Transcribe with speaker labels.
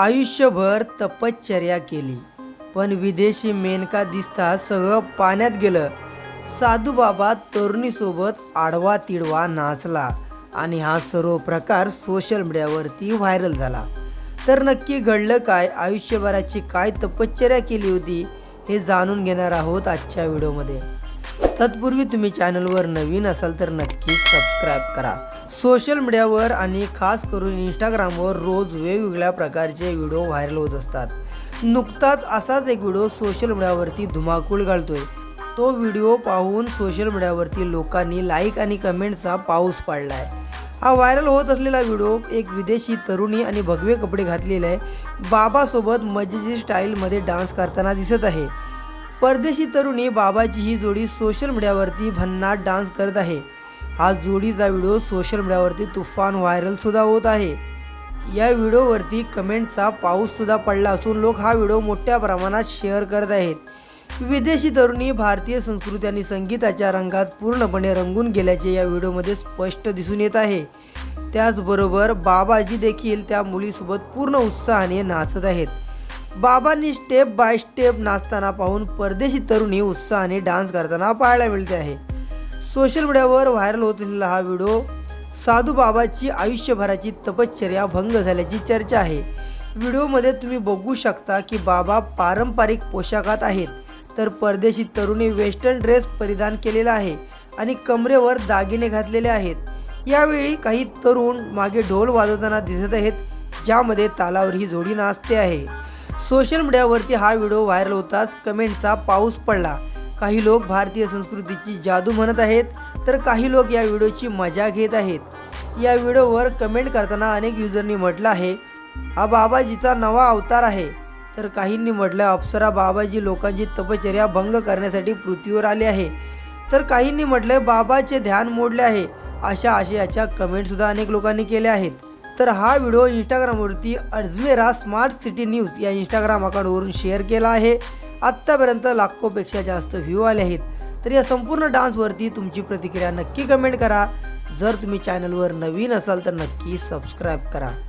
Speaker 1: आयुष्यभर तपश्चर्या केली. पण विदेशी मेनका दिसता सगळं पाण्यात गेलं. साधू बाबा तरुणीसोबत आडवा तिडवा नाचला आणि हा सर्व प्रकार सोशल मीडियावरती व्हायरल झाला. तर नक्की घडलं काय? आयुष्यभराची काय तपश्चर्या केली होती? हे जाणून घेणार आहोत आजच्या व्हिडिओमध्ये तत्पूर्वी तुम्ही चॅनलवर नवीन असाल तर नक्की सबस्क्राईब करा. सोशल मीडियावर आणि खास करून इंस्टाग्रामवर रोज वेगवेगळ्या प्रकारचे व्हिडिओ व्हायरल होत असतात. नुकताच असाच एक व्हिडिओ सोशल मीडियावरती धुमाकूळ घालतोय. तो व्हिडिओ पाहून सोशल मीडियावरती लोकांनी लाईक आणि कमेंटचा पाऊस पाडलाय. हा व्हायरल होत असलेला व्हिडिओ एक विदेशी तरुणी आणि भगवे कपडे घातलेले आहे बाबासोबत मजेची स्टाईलमध्ये डान्स करताना दिसत आहे. परदेशी तरुणी बाबाची ही जोडी सोशल मीडियावरती भन्नाट डान्स करत आहे. हा जोडीचा व्हिडिओ सोशल मीडियावरती तुफान व्हायरलसुद्धा होत आहे. या व्हिडिओवरती कमेंटचा पाऊससुद्धा पडला असून लोक हा व्हिडिओ मोठ्या प्रमाणात शेअर करत आहेत. विदेशी तरुणी भारतीय संस्कृती आणि संगीताच्या रंगात पूर्णपणे रंगून गेल्याचे या व्हिडिओमध्ये स्पष्ट दिसून येत आहे. त्याचबरोबर बाबाजी देखील त्या मुलीसोबत पूर्ण उत्साहाने नाचत आहेत. बाबांनी स्टेप बाय स्टेप नाचताना पाहून परदेशी तरुणी उत्साहाने डान्स करताना पाहायला मिळते आहे. सोशल मीडियावर व्हायरल होत असलेला हा व्हिडिओ साधू बाबाची आयुष्यभराची तपश्चर्या भंग झाल्याची चर्चा आहे. व्हिडिओमध्ये तुम्ही बघू शकता की बाबा पारंपरिक पोशाखात आहेत. तर परदेशी तरुणी वेस्टर्न ड्रेस परिधान केलेला आहे आणि कमरेवर दागिने घातलेले आहेत. यावेळी काही तरुण मागे ढोल वाजवताना दिसत आहेत ज्यामध्ये तालावर ही जोडी नाचते आहे. सोशल मीडियावरती हा व्हिडिओ व्हायरल होताच कमेंटचा पाऊस पडला. काही लोक भारतीय संस्कृतीची जादू म्हणत आहेत तर काही लोक या व्हिडिओची मजा घेत आहेत. या व्हिडिओवर कमेंट करताना अनेक युजरनी म्हटलं आहे हा बाबाजीचा नवा अवतार आहे. तर काहींनी म्हटलं अप्सरा बाबाजी लोकांची तपश्चर्या भंग करण्यासाठी पृथ्वीवर आले आहे. तर काहींनी म्हटलं बाबाचे ध्यान मोडले आहे. अशा आशयाच्या कमेंटसुद्धा अनेक लोकांनी केल्या आहेत. तर हा व्हिडिओ इंस्टाग्रामवरती अजमेरा स्मार्ट सिटी न्यूज या इंस्टाग्राम अकाउंटवरून शेअर केला आहे. आत्तापर्यंत लाखोपेक्षा जास्त व्ह्यू आले आहेत. तर या संपूर्ण डान्सवरती तुमची प्रतिक्रिया नक्की कमेंट करा. जर तुम्ही चॅनलवर नवीन असाल तर नक्की सबस्क्राईब करा.